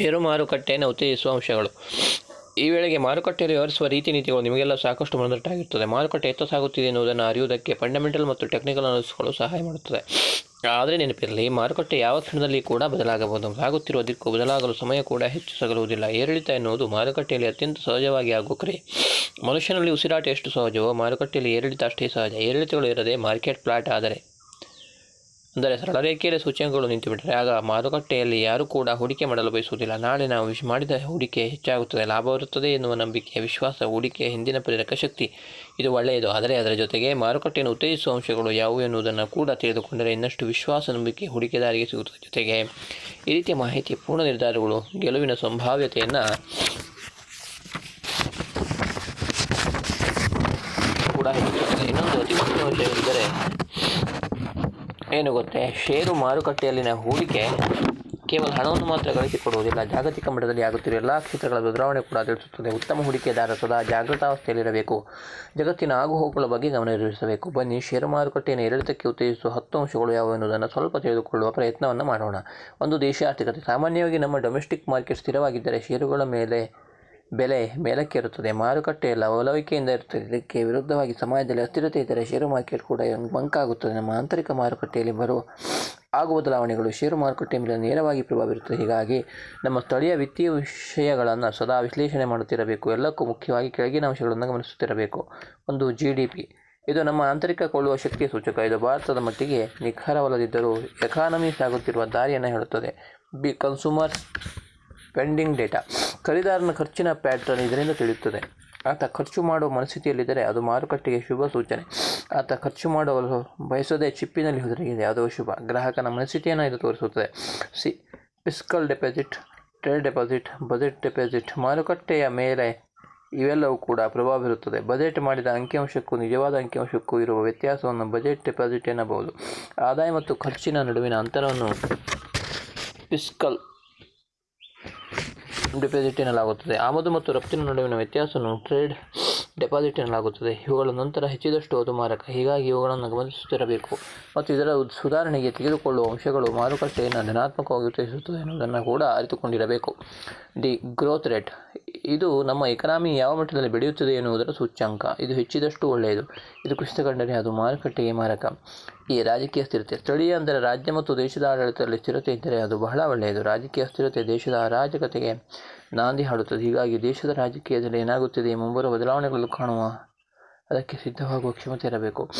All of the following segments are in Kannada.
ಷೇರು ಮಾರುಕಟ್ಟೆಯನ್ನು ಉತ್ತೇಜಿಸುವ ಅಂಶಗಳು. ಈ ವೇಳೆಗೆ ಮಾರುಕಟ್ಟೆಯಲ್ಲಿ ವ್ಯವಹರಿಸುವ ರೀತಿ ನೀತಿಗಳು ನಿಮಗೆಲ್ಲ ಸಾಕಷ್ಟು ಮನದಟ್ಟಾಗಿರುತ್ತದೆ ಮಾರುಕಟ್ಟೆ ಎತ್ತ ಸಾಗುತ್ತಿದೆ ಎನ್ನುವುದನ್ನು ಅರಿಯುವುದಕ್ಕೆ ಫಂಡಮೆಂಟಲ್ ಮತ್ತು ಟೆಕ್ನಿಕಲ್ ಅನಾಲಿಸಿಸ್ಗಳು ಸಹಾಯ ಮಾಡುತ್ತದೆ. ಆದರೆ ನೆನಪಿರಲಿ, ಮಾರುಕಟ್ಟೆ ಯಾವ ಕ್ಷಣದಲ್ಲಿ ಕೂಡ ಬದಲಾಗಬಹುದು. ಸಾಗುತ್ತಿರುವ ದಿಕ್ಕು ಬದಲಾಗಲು ಸಮಯ ಕೂಡ ಹೆಚ್ಚು ಸಗಲುವುದಿಲ್ಲ. ಏರಿಳಿತ ಎನ್ನುವುದು ಮಾರುಕಟ್ಟೆಯಲ್ಲಿ ಅತ್ಯಂತ ಸಹಜವಾಗಿ ಆಗುವ ಕ್ರಿಯೆ ಮನುಷ್ಯನಲ್ಲಿ ಉಸಿರಾಟ ಎಷ್ಟು ಸಹಜವೋ, ಮಾರುಕಟ್ಟೆಯಲ್ಲಿ ಏರಿಳಿತ ಅಷ್ಟೇ ಸಹಜ. ಏರಿಳಿತಗಳು ಇರದೆ ಮಾರ್ಕೆಟ್ ಫ್ಲಾಟ್ ಆದರೆ ಅಂದರೆ ಸರಳ ರೇಖೆಯಲ್ಲಿ ಸೂಚ್ಯಂಕಗಳು ನಿಂತುಬಿಟ್ಟರೆ ಆಗ ಮಾರುಕಟ್ಟೆಯಲ್ಲಿ ಯಾರೂ ಕೂಡ ಹೂಡಿಕೆ ಮಾಡಲು ಬಯಸುವುದಿಲ್ಲ. ನಾಳೆ ನಾವು ವಿಶ್, ಮಾಡಿದ ಹೂಡಿಕೆ ಹೆಚ್ಚಾಗುತ್ತದೆ. ಲಾಭ ಬರುತ್ತದೆ ಎನ್ನುವ ನಂಬಿಕೆ, ವಿಶ್ವಾಸ, ಹೂಡಿಕೆ, ಹಿಂದಿನ ಪ್ರೇರಕ ಶಕ್ತಿ, ಇದು ಒಳ್ಳೆಯದು. ಆದರೆ ಅದರ ಜೊತೆಗೆ ಮಾರುಕಟ್ಟೆಯನ್ನು ಉತ್ತೇಜಿಸುವ ಅಂಶಗಳು ಯಾವುವು ಎನ್ನುವುದನ್ನು ಕೂಡ ತಿಳಿದುಕೊಂಡರೆ ಇನ್ನಷ್ಟು ವಿಶ್ವಾಸ, ನಂಬಿಕೆ ಹೂಡಿಕೆದಾರಿಗೆ ಸಿಗುತ್ತದೆ. ಜೊತೆಗೆ ಈ ರೀತಿಯ ಮಾಹಿತಿ, ಪೂರ್ಣ ನಿರ್ಧಾರಗಳು, ಗೆಲುವಿನ ಸಂಭಾವ್ಯತೆಯನ್ನು ಕೂಡ ಹೆಚ್ಚಿಸುತ್ತದೆ. ಇನ್ನೊಂದು ಅತಿ ಮುಖ್ಯ ವಿಷಯವೆಂದರೆ ಏನು ಗೊತ್ತೇ? ಷೇರು ಮಾರುಕಟ್ಟೆಯಲ್ಲಿನ ಹೂಡಿಕೆ ಕೇವಲ ಹಣವನ್ನು ಮಾತ್ರ ಗಳಿಸಿಕೊಡುವುದಿಲ್ಲ. ಜಾಗತಿಕ ಮಟ್ಟದಲ್ಲಿ ಆಗುತ್ತಿರುವ ಎಲ್ಲ ಕ್ಷೇತ್ರಗಳ ಬದಲಾವಣೆ ಕೂಡ ತಿಳಿಸುತ್ತದೆ. ಉತ್ತಮ ಹೂಡಿಕೆದಾರ ಸದಾ ಜಾಗೃತಾವಸ್ಥೆಯಲ್ಲಿರಬೇಕು ಜಗತ್ತಿನ ಆಗುಹೋಗುಗಳ ಬಗ್ಗೆ ಗಮನಹರಿಸಬೇಕು ಬನ್ನಿ, ಷೇರು ಮಾರುಕಟ್ಟೆಯನ್ನು ಏರಿಳಿತಕ್ಕೆ ಉತ್ತೇಜಿಸುವ ಹತ್ತು ಅಂಶಗಳು ಯಾವುವು ಎನ್ನುವುದನ್ನು ಸ್ವಲ್ಪ ತಿಳಿದುಕೊಳ್ಳುವ ಪ್ರಯತ್ನವನ್ನು ಮಾಡೋಣ. ಒಂದು ದೇಶ ಆರ್ಥಿಕತೆ. ಸಾಮಾನ್ಯವಾಗಿ ನಮ್ಮ ಡೊಮೆಸ್ಟಿಕ್ ಮಾರ್ಕೆಟ್ ಸ್ಥಿರವಾಗಿದ್ದರೆ ಷೇರುಗಳ ಮೇಲೆ ಬೆಲೆ ಮೇಲಕ್ಕೇರುತ್ತದೆ. ಮಾರುಕಟ್ಟೆ ಲವಲವಿಕೆಯಿಂದ ಇರುತ್ತದೆ. ಇದಕ್ಕೆ ವಿರುದ್ಧವಾಗಿ ಸಮಾಜದಲ್ಲಿ ಅಸ್ಥಿರತೆ ಇದ್ದರೆ ಷೇರು ಮಾರ್ಕೆಟ್ ಕೂಡ ಮಂಕಾಗುತ್ತದೆ ನಮ್ಮ ಆಂತರಿಕ ಮಾರುಕಟ್ಟೆಯಲ್ಲಿ ಬರುವ ಆಗುವ ಬದಲಾವಣೆಗಳು ಷೇರು ಮಾರುಕಟ್ಟೆ ಮೇಲೆ ನೇರವಾಗಿ ಪ್ರಭಾವ ಬೀರುತ್ತದೆ. ಹೀಗಾಗಿ ನಮ್ಮ ಸ್ಥಳೀಯ ವಿತ್ತೀಯ ವಿಷಯಗಳನ್ನು ಸದಾ ವಿಶ್ಲೇಷಣೆ ಮಾಡುತ್ತಿರಬೇಕು. ಎಲ್ಲಕ್ಕೂ ಮುಖ್ಯವಾಗಿ ಕೆಳಗಿನ ಅಂಶಗಳನ್ನು ಗಮನಿಸುತ್ತಿರಬೇಕು. ಒಂದು ಜಿ ಡಿ ಪಿ ಇದು ನಮ್ಮ ಆಂತರಿಕ ಕೊಳ್ಳುವ ಶಕ್ತಿಯ ಸೂಚಕ. ಇದು ಭಾರತದ ಮಟ್ಟಿಗೆ ನಿಖರವಲ್ಲದಿದ್ದರೂ ಎಕಾನಮಿ ಸಾಗುತ್ತಿರುವ ದಾರಿಯನ್ನು ಹೇಳುತ್ತದೆ. B consumer pending data. ಖರೀದಾರನ ಖರ್ಚಿನ ಪ್ಯಾಟ್ರನ್ ಇದರಿಂದ ತಿಳಿಯುತ್ತದೆ. ಆತ ಖರ್ಚು ಮಾಡುವ ಮನಸ್ಥಿತಿಯಲ್ಲಿದ್ದರೆ ಅದು ಮಾರುಕಟ್ಟೆಗೆ ಶುಭ ಸೂಚನೆ. ಆತ ಖರ್ಚು ಮಾಡಲು ಬಯಸದೆ ಚಿಪ್ಪಿನಲ್ಲಿ ಹೊರಗಿದೆ ಅದು ಶುಭ. ಗ್ರಾಹಕನ ಮನಸ್ಥಿತಿಯನ್ನು ಇದು ತೋರಿಸುತ್ತದೆ. C, fiscal deposit, trade deposit, budget deposit, ಮಾರುಕಟ್ಟೆಯ ಮೇಲೆ ಇವೆಲ್ಲವೂ ಕೂಡ ಪ್ರಭಾವ ಬೀರುತ್ತದೆ. ಬಜೆಟ್ ಮಾಡಿದ ಅಂಕಿಅಂಶಕ್ಕೂ ನಿಜವಾದ ಅಂಕಿಅಂಶಕ್ಕೂ ಇರುವ ವ್ಯತ್ಯಾಸವನ್ನು ಬಜೆಟ್ ಡೆಪಾಸಿಟ್ ಎನ್ನಬಹುದು. ಆದಾಯ ಮತ್ತು ಖರ್ಚಿನ ನಡುವಿನ ಅಂತರವನ್ನು ಫಿಸ್ಕಲ್ ಡೆಪಾಸಿಟ್ ಎನ್ನಲಾಗುತ್ತದೆ ಆಮದು ಮತ್ತು ರಫ್ತಿನ ನಡುವಿನ ವ್ಯತ್ಯಾಸವನ್ನು ಟ್ರೇಡ್ ಡೆಪಾಸಿಟ್ ಎನ್ನಲಾಗುತ್ತದೆ ಇವುಗಳ ನಂತರ ಹೆಚ್ಚಿದಷ್ಟು ಅದು ಮಾರಕ ಹೀಗಾಗಿ ಇವುಗಳನ್ನು ಗಮನಿಸುತ್ತಿರಬೇಕು. ಮತ್ತು ಇದರ ಸುಧಾರಣೆಗೆ ತೆಗೆದುಕೊಳ್ಳುವ ಅಂಶಗಳು ಮಾರುಕಟ್ಟೆಯನ್ನು ಧನಾತ್ಮಕವಾಗಿ ಉತ್ತೇಜಿಸುತ್ತದೆ ಎನ್ನುವುದನ್ನು ಕೂಡ ಅರಿತುಕೊಂಡಿರಬೇಕು. ದಿ ಗ್ರೋತ್ ರೇಟ್ ಇದು ನಮ್ಮ ಎಕನಾಮಿ ಯಾವ ಮಟ್ಟದಲ್ಲಿ ಬೆಳೆಯುತ್ತದೆ ಎನ್ನುವುದರ ಸೂಚ್ಯಂಕ. ಇದು ಹೆಚ್ಚಿದಷ್ಟು ಒಳ್ಳೆಯದು. ಇದು ಕುಸಿತ ಕಂಡರೆ ಅದು ಮಾರುಕಟ್ಟೆಗೆ ಮಾರಕ. ಈ ರಾಜಕೀಯ ಸ್ಥಿರತೆ. ಸ್ಥಳೀಯ ಅಂದರೆ ರಾಜ್ಯ ಮತ್ತು ದೇಶದ ಆಡಳಿತದಲ್ಲಿ ಸ್ಥಿರತೆ ಇದ್ದರೆ ಅದು ಬಹಳ ಒಳ್ಳೆಯದು. ರಾಜಕೀಯ ಸ್ಥಿರತೆ ದೇಶದ ಅರಾಜಕತೆಗೆ ನಾಂದಿ ಹಾಡುತ್ತದೆ. ಹೀಗಾಗಿ ದೇಶದ ರಾಜಕೀಯದಲ್ಲಿ ಏನಾಗುತ್ತಿದೆ ಮುಂಬರುವ ಬದಲಾವಣೆಗಳು ಕಾಣುವ ಅದಕ್ಕೆ ಸಿದ್ಧವಾಗುವ ಕ್ಷಮತೆ ಇರಬೇಕು.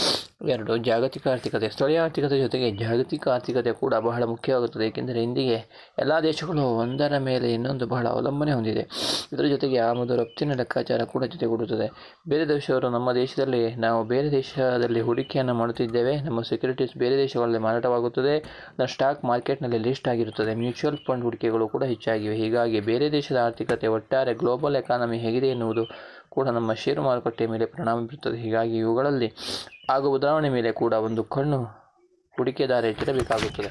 ಎರಡು, ಜಾಗತಿಕ ಆರ್ಥಿಕತೆ ಸ್ಥಳೀಯ ಆರ್ಥಿಕತೆ ಜೊತೆಗೆ ಜಾಗತಿಕ ಆರ್ಥಿಕತೆ ಕೂಡ ಬಹಳ ಮುಖ್ಯವಾಗುತ್ತದೆ. ಏಕೆಂದರೆ ಇಂದಿಗೆ ಎಲ್ಲ ದೇಶಗಳು ಒಂದರ ಮೇಲೆ ಇನ್ನೊಂದು ಬಹಳ ಅವಲಂಬನೆ ಹೊಂದಿದೆ. ಇದರ ಜೊತೆಗೆ ಆಮದು ರಫ್ತಿನ ಲೆಕ್ಕಾಚಾರ ಕೂಡ ಜೊತೆಗೂಡುತ್ತದೆ. ಬೇರೆ ದೇಶವರು ನಮ್ಮ ದೇಶದಲ್ಲಿ ನಾವು ಬೇರೆ ದೇಶದಲ್ಲಿ ಹೂಡಿಕೆಯನ್ನು ಮಾಡುತ್ತಿದ್ದೇವೆ. ನಮ್ಮ ಸೆಕ್ಯೂರಿಟೀಸ್ ಬೇರೆ ದೇಶಗಳಲ್ಲಿ ಮಾರಾಟವಾಗುತ್ತದೆ. ಸ್ಟಾಕ್ ಮಾರ್ಕೆಟ್ನಲ್ಲಿ ಲಿಸ್ಟ್ ಆಗಿರುತ್ತದೆ. ಮ್ಯೂಚುವಲ್ ಫಂಡ್ ಹೂಡಿಕೆಗಳು ಕೂಡ ಹೆಚ್ಚಾಗಿವೆ. ಹೀಗಾಗಿ ಬೇರೆ ದೇಶದ ಆರ್ಥಿಕತೆ ಒಟ್ಟಾರೆ ಗ್ಲೋಬಲ್ ಎಕಾನಮಿ ಹೇಗಿದೆ ಎನ್ನುವುದು ಕೂಡ ನಮ್ಮ ಷೇರು ಮಾರುಕಟ್ಟೆಯ ಮೇಲೆ ಪರಿಣಾಮ ಬೀರುತ್ತದೆ. ಹೀಗಾಗಿ ಇವುಗಳಲ್ಲಿ ಆಗುವ ಬದಲಾವಣೆ ಮೇಲೆ ಕೂಡ ಒಂದು ಕಣ್ಣು ಹೂಡಿಕೆದಾರ ಇಟ್ಟಿರಬೇಕಾಗುತ್ತದೆ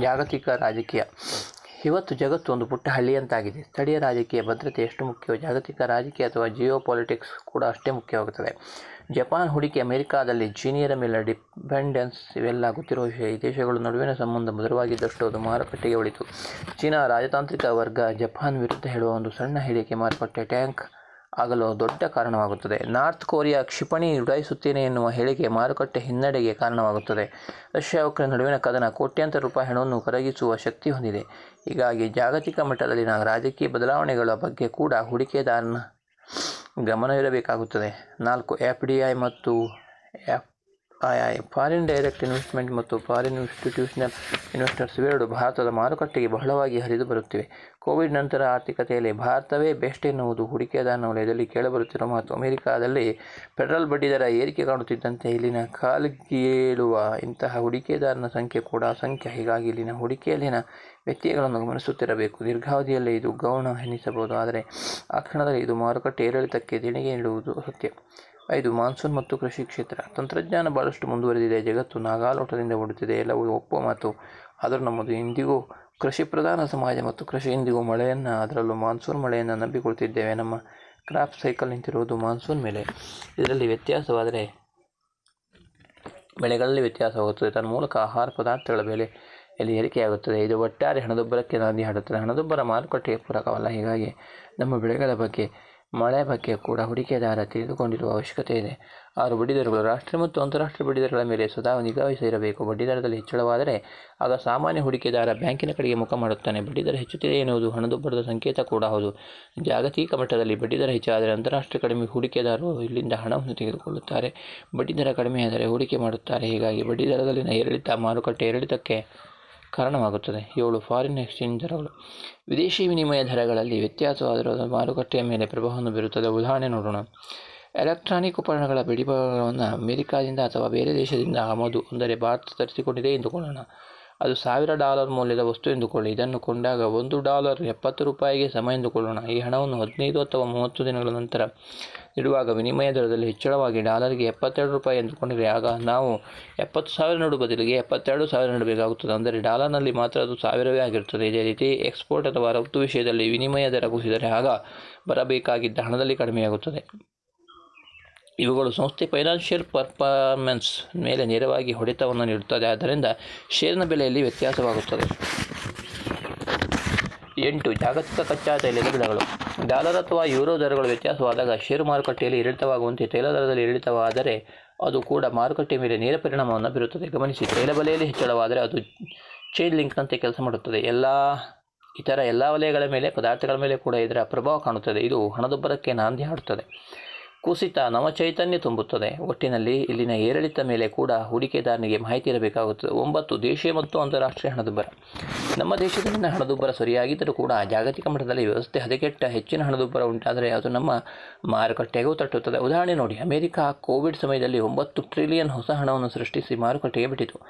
ಜಾಗತಿಕ ರಾಜಕೀಯ ಇವತ್ತು ಜಗತ್ತು ಒಂದು ಪುಟ್ಟ ಹಳ್ಳಿಯಂತಾಗಿದೆ ಸ್ಥಳೀಯ ರಾಜಕೀಯ ಭದ್ರತೆ ಎಷ್ಟು ಮುಖ್ಯವೋ, ಜಾಗತಿಕ ರಾಜಕೀಯ ಅಥವಾ ಜಿಯೋ ಪಾಲಿಟಿಕ್ಸ್ ಕೂಡ ಅಷ್ಟೇ ಮುಖ್ಯವಾಗುತ್ತದೆ. ಜಪಾನ್ ಹೂಡಿಕೆ ಅಮೆರಿಕಾದಲ್ಲಿ ಚೀನಿಯರ ಮೇಲೆ ಡಿಪೆಂಡೆನ್ಸ್ ಇವೆಲ್ಲ ಗೊತ್ತಿರುವ ವಿಷಯ. ಈ ದೇಶಗಳ ನಡುವಿನ ಸಂಬಂಧ ಮಧುರವಾಗಿದ್ದಷ್ಟು ಅದು ಮಾರುಕಟ್ಟೆಗೆ ಉಳಿತು ಚೀನಾ ರಾಜತಾಂತ್ರಿಕ ವರ್ಗ ಜಪಾನ್ ವಿರುದ್ಧ ಹೇಳುವ ಒಂದು ಸಣ್ಣ ಹೇಳಿಕೆ ಮಾರುಕಟ್ಟೆ ಟ್ಯಾಂಕ್ ಆಗಲು ದೊಡ್ಡ ಕಾರಣವಾಗುತ್ತದೆ. ನಾರ್ತ್ ಕೊರಿಯಾ ಕ್ಷಿಪಣಿ ಉಡಾಯಿಸುತ್ತೇನೆ ಎನ್ನುವ ಹೇಳಿಕೆ ಮಾರುಕಟ್ಟೆ ಹಿನ್ನಡೆಗೆ ಕಾರಣವಾಗುತ್ತದೆ. ರಷ್ಯಾ ಉಕ್ರೇನ್ ನಡುವಿನ ಕದನ ಕೋಟ್ಯಾಂತರ ರೂಪಾಯಿ ಹಣವನ್ನು ಕರಗಿಸುವ ಶಕ್ತಿ ಹೊಂದಿದೆ. ಹೀಗಾಗಿ ಜಾಗತಿಕ ಮಟ್ಟದಲ್ಲಿನ ರಾಜಕೀಯ ಬದಲಾವಣೆಗಳ ಬಗ್ಗೆ ಕೂಡ ಹೂಡಿಕೆದಾರನ ಗಮನವಿರಬೇಕಾಗುತ್ತದೆ. ನಾಲ್ಕು, ಎಫ್ ಡಿ ಐ ಮತ್ತು F I foreign direct investment ಮತ್ತು ಫಾರಿನ್ ಇನ್ಸ್ಟಿಟ್ಯೂಷನಲ್ ಇನ್ವೆಸ್ಟರ್ಸ್ ಇವೆರಡು ಭಾರತದ ಮಾರುಕಟ್ಟೆಗೆ ಬಹಳವಾಗಿ ಹರಿದು ಬರುತ್ತಿವೆ. ಕೋವಿಡ್ ನಂತರ ಆರ್ಥಿಕತೆಯಲ್ಲಿ ಭಾರತವೇ ಬೆಸ್ಟ್ ಎನ್ನುವುದು ಹೂಡಿಕೆದಾರನ ವಲಯದಲ್ಲಿ ಕೇಳಬರುತ್ತಿರುವ ಮಾತು. ಅಮೆರಿಕಾದಲ್ಲಿ ಫೆಡರಲ್ ಬಡ್ಡಿದರ ಏರಿಕೆ ಕಾಣುತ್ತಿದ್ದಂತೆ ಇಲ್ಲಿನ ಕಾಲಿಗೇಳುವ ಇಂತಹ ಹೂಡಿಕೆದಾರನ ಸಂಖ್ಯೆ ಕೂಡ ಅಸಂಖ್ಯ. ಹೀಗಾಗಿ ಇಲ್ಲಿನ ಹೂಡಿಕೆಯಲ್ಲಿನ ವ್ಯತ್ಯಯಗಳನ್ನು ಗಮನಿಸುತ್ತಿರಬೇಕು. ದೀರ್ಘಾವಧಿಯಲ್ಲಿ ಇದು ಗೌಣ ಎನಿಸಬಹುದು. ಆದರೆ ಆ ಕ್ಷಣದಲ್ಲಿ ಇದು ಮಾರುಕಟ್ಟೆ ಏರಿಳಿತಕ್ಕೆ ದೇಣಿಗೆ ನೀಡುವುದು ಸತ್ಯ. ಐದು ಮಾನ್ಸೂನ್ ಮತ್ತು ಕೃಷಿ ಕ್ಷೇತ್ರ. ತಂತ್ರಜ್ಞಾನ ಭಾಳಷ್ಟು ಮುಂದುವರೆದಿದೆ. ಜಗತ್ತು ನಾಗಾಲೋಟದಿಂದ ಓಡುತ್ತಿದೆ ಎಲ್ಲವೂ ಒಪ್ಪುವ ಮಾತು. ಆದರೂ ನಮ್ಮದು ಇಂದಿಗೂ ಕೃಷಿ ಪ್ರಧಾನ ಸಮಾಜ ಮತ್ತು ಕೃಷಿ ಇಂದಿಗೂ ಮಳೆಯನ್ನು, ಅದರಲ್ಲೂ ಮಾನ್ಸೂನ್ ಮಳೆಯನ್ನು ನಂಬಿಕೊಳ್ತಿದ್ದೇವೆ. ನಮ್ಮ ಕ್ರಾಪ್ ಸೈಕಲ್ ನಿಂತಿರುವುದು ಮಾನ್ಸೂನ್ ಮೇಲೆ. ಇದರಲ್ಲಿ ವ್ಯತ್ಯಾಸವಾದರೆ ಬೆಳೆಗಳಲ್ಲಿ ವ್ಯತ್ಯಾಸವಾಗುತ್ತದೆ. ತನ್ನ ಮೂಲಕ ಆಹಾರ ಪದಾರ್ಥಗಳ ಬೆಲೆ ಇಲ್ಲಿ ಏರಿಕೆಯಾಗುತ್ತದೆ. ಇದು ಒಟ್ಟಾರೆ ಹಣದುಬ್ಬರಕ್ಕೆ ನಾಂದಿ ಹಾಡುತ್ತದೆ. ಹಣದುಬ್ಬರ ಮಾರುಕಟ್ಟೆಗೆ ಪೂರಕವಲ್ಲ. ಹೀಗಾಗಿ ನಮ್ಮ ಬೆಳೆಗಳ ಬಗ್ಗೆ ಮಳೆ ಬಗ್ಗೆ ಕೂಡ ಹೂಡಿಕೆದಾರ ತಿಳಿದುಕೊಂಡಿರುವ ಅವಶ್ಯಕತೆ ಇದೆ. ಆರು ಬಡ್ಡಿದರಗಳು ರಾಷ್ಟ್ರೀಯ ಮತ್ತು ಅಂತಾರಾಷ್ಟ್ರೀಯ ಬಡ್ಡಿದರಗಳ ಮೇಲೆ ಸದಾ ನಿಗಾವಹಿಸಿರಬೇಕು ಬಡ್ಡಿದರದಲ್ಲಿ ಹೆಚ್ಚಳವಾದರೆ ಆಗ ಸಾಮಾನ್ಯ ಹೂಡಿಕೆದಾರ ಬ್ಯಾಂಕಿನ ಕಡೆಗೆ ಮುಖ ಮಾಡುತ್ತಾನೆ. ಬಡ್ಡಿದರ ಹೆಚ್ಚುತ್ತಿದೆ ಎನ್ನುವುದು ಹಣದುಬ್ಬರದ ಸಂಕೇತ ಕೂಡ ಹೌದು. ಜಾಗತಿಕ ಮಟ್ಟದಲ್ಲಿ ಬಡ್ಡಿದರ ಹೆಚ್ಚಾದರೆ ಅಂತಾರಾಷ್ಟ್ರೀಯ ಕಡಿಮೆ ಹೂಡಿಕೆದಾರರು ಇಲ್ಲಿಂದ ಹಣವನ್ನು ತೆಗೆದುಕೊಳ್ಳುತ್ತಾರೆ. ಬಡ್ಡಿದರ ಕಡಿಮೆಯಾದರೆ ಹೂಡಿಕೆ ಮಾಡುತ್ತಾರೆ. ಹೀಗಾಗಿ ಬಡ್ಡಿದರದಲ್ಲಿನ ಏರಿಳಿತ ಮಾರುಕಟ್ಟೆ ಏರಿಳಿತಕ್ಕೆ ಕಾರಣವಾಗುತ್ತದೆ. ಏಳು ಫಾರಿನ್ ಎಕ್ಸ್ಚೇಂಜ್ ದರಗಳು ವಿದೇಶಿ ವಿನಿಮಯ ದರಗಳಲ್ಲಿ ವ್ಯತ್ಯಾಸವಾದರೂ ಅದು ಮಾರುಕಟ್ಟೆಯ ಮೇಲೆ ಪ್ರಭಾವವನ್ನು ಬೀರುತ್ತದೆ. ಉದಾಹರಣೆ ನೋಡೋಣ. ಎಲೆಕ್ಟ್ರಾನಿಕ್ ಉಪಕರಣಗಳ ಬಿಡಿಭಾಗಗಳನ್ನು ಅಮೆರಿಕಾದಿಂದ ಅಥವಾ ಬೇರೆ ದೇಶದಿಂದ ಆಮದು, ಅಂದರೆ ಭಾರತ ತರಿಸಿಕೊಂಡಿದೆ ಎಂದುಕೊಳ್ಳೋಣ. ಅದು ಸಾವಿರ ಡಾಲರ್ ಮೌಲ್ಯದ ವಸ್ತು ಎಂದುಕೊಳ್ಳಿ. ಇದನ್ನು ಕೊಂಡಾಗ ಒಂದು ಡಾಲರ್ ಎಪ್ಪತ್ತು ರೂಪಾಯಿಗೆ ಸಮ ಎಂದುಕೊಳ್ಳೋಣ. ಈ ಹಣವನ್ನು ಹದಿನೈದು ಅಥವಾ ಮೂವತ್ತು ದಿನಗಳ ನಂತರ ಇಡುವಾಗ ವಿನಿಮಯ ದರದಲ್ಲಿ ಹೆಚ್ಚಳವಾಗಿ ಡಾಲರ್ಗೆ ಎಪ್ಪತ್ತೆರಡು ರೂಪಾಯಿ ಎಂದುಕೊಂಡರೆ. ಆಗ ನಾವು ಎಪ್ಪತ್ತು ಸಾವಿರ ನಡು ಬದಲಿಗೆ ಎಪ್ಪತ್ತೆರಡು ಸಾವಿರ ನೀಡಬೇಕಾಗುತ್ತದೆ. ಅಂದರೆ ಡಾಲರ್ನಲ್ಲಿ ಮಾತ್ರ ಅದು ಸಾವಿರವೇ ಆಗಿರುತ್ತದೆ. ಇದೇ ರೀತಿ ಎಕ್ಸ್ಪೋರ್ಟ್ ಅಥವಾ ರಫ್ತು ವಿಷಯದಲ್ಲಿ ವಿನಿಮಯ ದರ ಕುಸಿದರೆ ಆಗ ಬರಬೇಕಾಗಿದ್ದ ಹಣದಲ್ಲಿ ಕಡಿಮೆಯಾಗುತ್ತದೆ. ಇವುಗಳು ಸಂಸ್ಥೆ ಫೈನಾನ್ಷಿಯಲ್ ಪರ್ಫಾರ್ಮೆನ್ಸ್ ಮೇಲೆ ನೇರವಾಗಿ ಹೊಡೆತವನ್ನು ನೀಡುತ್ತದೆ. ಆದ್ದರಿಂದ ಷೇರಿನ ಬೆಲೆಯಲ್ಲಿ ವ್ಯತ್ಯಾಸವಾಗುತ್ತದೆ. ಎಂಟು, ಜಾಗತಿಕ ಕಚ್ಚಾ ತೈಲದ ಬೆಲೆಗಳು ಡಾಲರ್ ಅಥವಾ ಯೂರೋ ದರಗಳು ವ್ಯತ್ಯಾಸವಾದಾಗ ಷೇರು ಮಾರುಕಟ್ಟೆಯಲ್ಲಿ ಏರಿಳಿತವಾಗುವಂತೆ ತೈಲ ದರದಲ್ಲಿ ಏರಿಳಿತವಾದರೆ ಅದು ಕೂಡ ಮಾರುಕಟ್ಟೆ ಮೇಲೆ ನೇರ ಪರಿಣಾಮವನ್ನು ಬೀರುತ್ತದೆ. ಗಮನಿಸಿ, ತೈಲ ಬೆಲೆಯಲ್ಲಿ ಹೆಚ್ಚಳವಾದರೆ ಅದು ಚೈನ್ ಲಿಂಕ್ನಂತೆ ಕೆಲಸ ಮಾಡುತ್ತದೆ. ಎಲ್ಲ, ಇತರ ಎಲ್ಲ ವಲಯಗಳ ಮೇಲೆ, ಪದಾರ್ಥಗಳ ಮೇಲೆ ಕೂಡ ಇದರ ಪ್ರಭಾವ ಕಾಣುತ್ತದೆ. ಇದು ಹಣದುಬ್ಬರಕ್ಕೆ ನಾಂದಿ ಹಾಡುತ್ತದೆ. ಕುಸಿತ ನವಚೈತನ್ಯ ತುಂಬುತ್ತದೆ. ಒಟ್ಟಿನಲ್ಲಿ ಇಲ್ಲಿನ ಏರಿಳಿತ ಮೇಲೆ ಕೂಡ ಹೂಡಿಕೆದಾರನಿಗೆ ಮಾಹಿತಿ ಇರಬೇಕಾಗುತ್ತದೆ. ಒಂಬತ್ತು, ದೇಶೀಯ ಮತ್ತು ಅಂತಾರಾಷ್ಟ್ರೀಯ ಹಣದುಬ್ಬರ. ನಮ್ಮ ದೇಶದಲ್ಲಿನ ಹಣದುಬ್ಬರ ಸರಿಯಾಗಿದ್ದರೂ ಕೂಡ ಜಾಗತಿಕ ಮಟ್ಟದಲ್ಲಿ ವ್ಯವಸ್ಥೆ ಹದಗೆಟ್ಟ ಹೆಚ್ಚಿನ ಹಣದುಬ್ಬರ ಉಂಟಾದರೆ ಅದು ನಮ್ಮ ಮಾರುಕಟ್ಟೆಗೂ ತಟ್ಟುತ್ತದೆ. ಉದಾಹರಣೆ ನೋಡಿ. ಅಮೆರಿಕ ಕೋವಿಡ್ ಸಮಯದಲ್ಲಿ ಒಂಬತ್ತು ಟ್ರಿಲಿಯನ್ ಹೊಸ ಹಣವನ್ನು ಸೃಷ್ಟಿಸಿ ಮಾರುಕಟ್ಟೆಗೆ ಬಿಟ್ಟಿತು.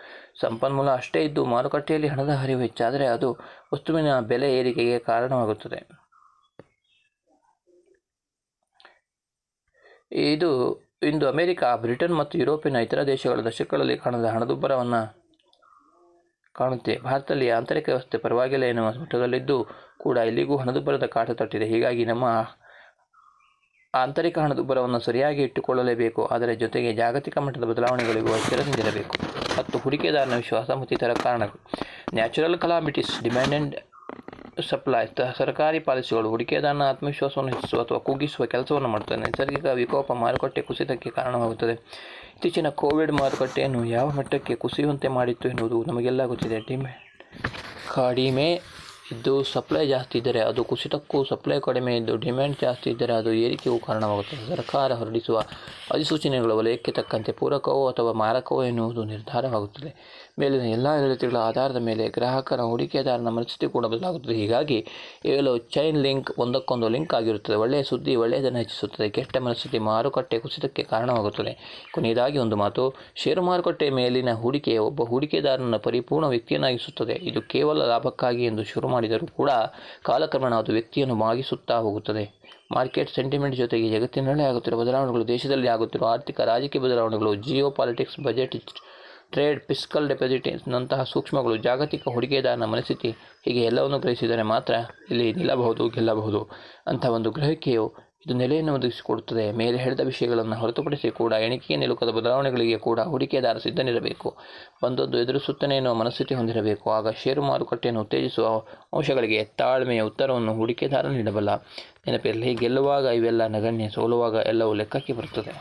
ಸಂಪನ್ಮೂಲ ಅಷ್ಟೇ ಇದ್ದು ಮಾರುಕಟ್ಟೆಯಲ್ಲಿ ಹಣದ ಹರಿವು ಹೆಚ್ಚಾದರೆ ಅದು ವಸ್ತುವಿನ ಬೆಲೆ ಏರಿಕೆಗೆ ಕಾರಣವಾಗುತ್ತದೆ. ಇದು ಇಂದು ಅಮೆರಿಕ, ಬ್ರಿಟನ್ ಮತ್ತು ಯುರೋಪಿನ ಇತರ ದೇಶಗಳ ದಶಕಗಳಲ್ಲಿ ಕಾಣದ ಹಣದುಬ್ಬರವನ್ನು ಕಾಣುತ್ತೆ. ಭಾರತದಲ್ಲಿ ಆಂತರಿಕ ವ್ಯವಸ್ಥೆ ಪರವಾಗಿಲ್ಲ ಎನ್ನುವ ಮಟ್ಟದಲ್ಲಿದ್ದು ಕೂಡ ಇಲ್ಲಿಗೂ ಹಣದುಬ್ಬರದ ಕಾಟ ತಟ್ಟಿದೆ. ಹೀಗಾಗಿ ನಮ್ಮ ಆಂತರಿಕ ಹಣದುಬ್ಬರವನ್ನು ಸರಿಯಾಗಿ ಇಟ್ಟುಕೊಳ್ಳಲೇಬೇಕು. ಅದರ ಜೊತೆಗೆ ಜಾಗತಿಕ ಮಟ್ಟದ ಬದಲಾವಣೆಗಳಿಗೂ ಎಚ್ಚರದಿಂದಿರಬೇಕು ಮತ್ತು ಹೂಡಿಕೆದಾರನ ವಿಶ್ವಾಸ ಮತ್ತು ಇತರ ಕಾರಣಗಳು. Natural calamities demand and supply ಸರ್ಕಾರಿ ಪಾಲಿಸಿಗಳು ಹೂಡಿಕೆದಾರನ ಆತ್ಮವಿಶ್ವಾಸವನ್ನು ಹೆಚ್ಚಿಸುವ ಅಥವಾ ಕುಗ್ಗಿಸುವ ಕೆಲಸವನ್ನು ಮಾಡುತ್ತದೆ ನೈಸರ್ಗಿಕ ವಿಕೋಪ ಮಾರುಕಟ್ಟೆ ಕುಸಿತಕ್ಕೆ ಕಾರಣವಾಗುತ್ತದೆ. ಇತ್ತೀಚಿನ ಕೋವಿಡ್ ಮಾರುಕಟ್ಟೆಯನ್ನು ಯಾವ ಮಟ್ಟಕ್ಕೆ ಕುಸಿಯುವಂತೆ ಮಾಡಿತ್ತು ಎನ್ನುವುದು ನಮಗೆಲ್ಲ ಗೊತ್ತಿದೆ. ಡಿಮ್ಯಾಂಡ್ ಕಡಿಮೆ ಇದ್ದು ಸಪ್ಲೈ ಜಾಸ್ತಿ ಇದ್ದರೆ ಅದು ಕುಸಿತಕ್ಕೂ ಸಪ್ಲೈ ಕಡಿಮೆ ಇದ್ದು ಡಿಮ್ಯಾಂಡ್ ಜಾಸ್ತಿ ಇದ್ದರೆ ಅದು ಏರಿಕೆಗೂ ಕಾರಣವಾಗುತ್ತದೆ. ಸರ್ಕಾರ ಹೊರಡಿಸುವ ಅಧಿಸೂಚನೆಗಳ ವಲಯಕ್ಕೆ ತಕ್ಕಂತೆ ಪೂರಕವೋ ಅಥವಾ ಮಾರಕವೋ ಎನ್ನುವುದು ನಿರ್ಧಾರವಾಗುತ್ತದೆ. ಮೇಲಿನ ಎಲ್ಲ ಹೇಳಿಕೆಗಳ ಆಧಾರದ ಮೇಲೆ ಗ್ರಾಹಕರ ಹೂಡಿಕೆದಾರನ ಮನಸ್ಥಿತಿ ಕೂಡ ಬದಲಾಗುತ್ತದೆ. ಹೀಗಾಗಿ ಇವೆಲ್ಲವೂ ಚೈನ್ ಲಿಂಕ್ ಒಂದಕ್ಕೊಂದು ಲಿಂಕ್ ಆಗಿರುತ್ತದೆ. ಒಳ್ಳೆಯ ಸುದ್ದಿ ಒಳ್ಳೆಯದನ್ನು ಹೆಚ್ಚಿಸುತ್ತದೆ. ಕೆಟ್ಟ ಮನಸ್ಥಿತಿ ಮಾರುಕಟ್ಟೆ ಕುಸಿತಕ್ಕೆ ಕಾರಣವಾಗುತ್ತದೆ. ಕೊನೆಯದಾಗಿ ಒಂದು ಮಾತು ಷೇರು ಮಾರುಕಟ್ಟೆ ಮೇಲಿನ ಹೂಡಿಕೆ ಒಬ್ಬ ಹೂಡಿಕೆದಾರನ ಪರಿಪೂರ್ಣ ವ್ಯಕ್ತಿಯನ್ನಾಗಿಸುತ್ತದೆ. ಇದು ಕೇವಲ ಲಾಭಕ್ಕಾಗಿ ಎಂದು ಶುರು ಮಾಡಿದರೂ ಕೂಡ ಕಾಲಕ್ರಮೇಣ ಅದು ವ್ಯಕ್ತಿಯನ್ನು ಮಾಗಿಸುತ್ತಾ ಹೋಗುತ್ತದೆ. ಮಾರ್ಕೆಟ್ ಸೆಂಟಿಮೆಂಟ್ ಜೊತೆಗೆ ಜಗತ್ತಿನಲ್ಲೇ ಆಗುತ್ತಿರುವ ಬದಲಾವಣೆಗಳು ದೇಶದಲ್ಲಿ ಆಗುತ್ತಿರುವ ಆರ್ಥಿಕ, ರಾಜಕೀಯ ಬದಲಾವಣೆಗಳು geopolitics budget, trade, fiscal ಡೆಪಾಸಿಟ್ನಂತಹ ಸೂಕ್ಷ್ಮಗಳು ಜಾಗತಿಕ ಹೂಡಿಕೆದಾರನ ಮನಸ್ಥಿತಿ ಹೀಗೆ ಎಲ್ಲವನ್ನು ಗ್ರಹಿಸಿದರೆ ಮಾತ್ರ ಇಲ್ಲಿ ನಿಲ್ಲಬಹುದು, ಗೆಲ್ಲಬಹುದು ಅಂಥ ಒಂದು ಗ್ರಹಿಕೆಯು ಇದು ನೆಲೆಯನ್ನು ಒದಗಿಸಿಕೊಡುತ್ತದೆ. ಮೇಲೆ ಹೇಳಿದ ವಿಷಯಗಳನ್ನು ಹೊರತುಪಡಿಸಿ ಕೂಡ ಎಣಿಕೆಯ ನಿಲುಕದ ಬದಲಾವಣೆಗಳಿಗೆ ಕೂಡ ಹೂಡಿಕೆದಾರ ಸಿದ್ಧನಿರಬೇಕು. ಒಂದೊಂದು ಎದುರಿಸುತ್ತಾನೆ ಎನ್ನುವ ಮನಸ್ಥಿತಿ ಹೊಂದಿರಬೇಕು. ಆಗ ಷೇರು ಮಾರುಕಟ್ಟೆಯನ್ನು ಉತ್ತೇಜಿಸುವ ಅಂಶಗಳಿಗೆ ತಾಳ್ಮೆಯ ಉತ್ತರವನ್ನು ಹೂಡಿಕೆದಾರ ನೀಡಬಲ್ಲ ನೆನಪಿರಲಿ, ಗೆಲ್ಲುವಾಗ ಇವೆಲ್ಲ ನಗಣ್ಯ, ಸೋಲುವಾಗ ಎಲ್ಲವೂ ಲೆಕ್ಕಕ್ಕೆ ಬರುತ್ತದೆ.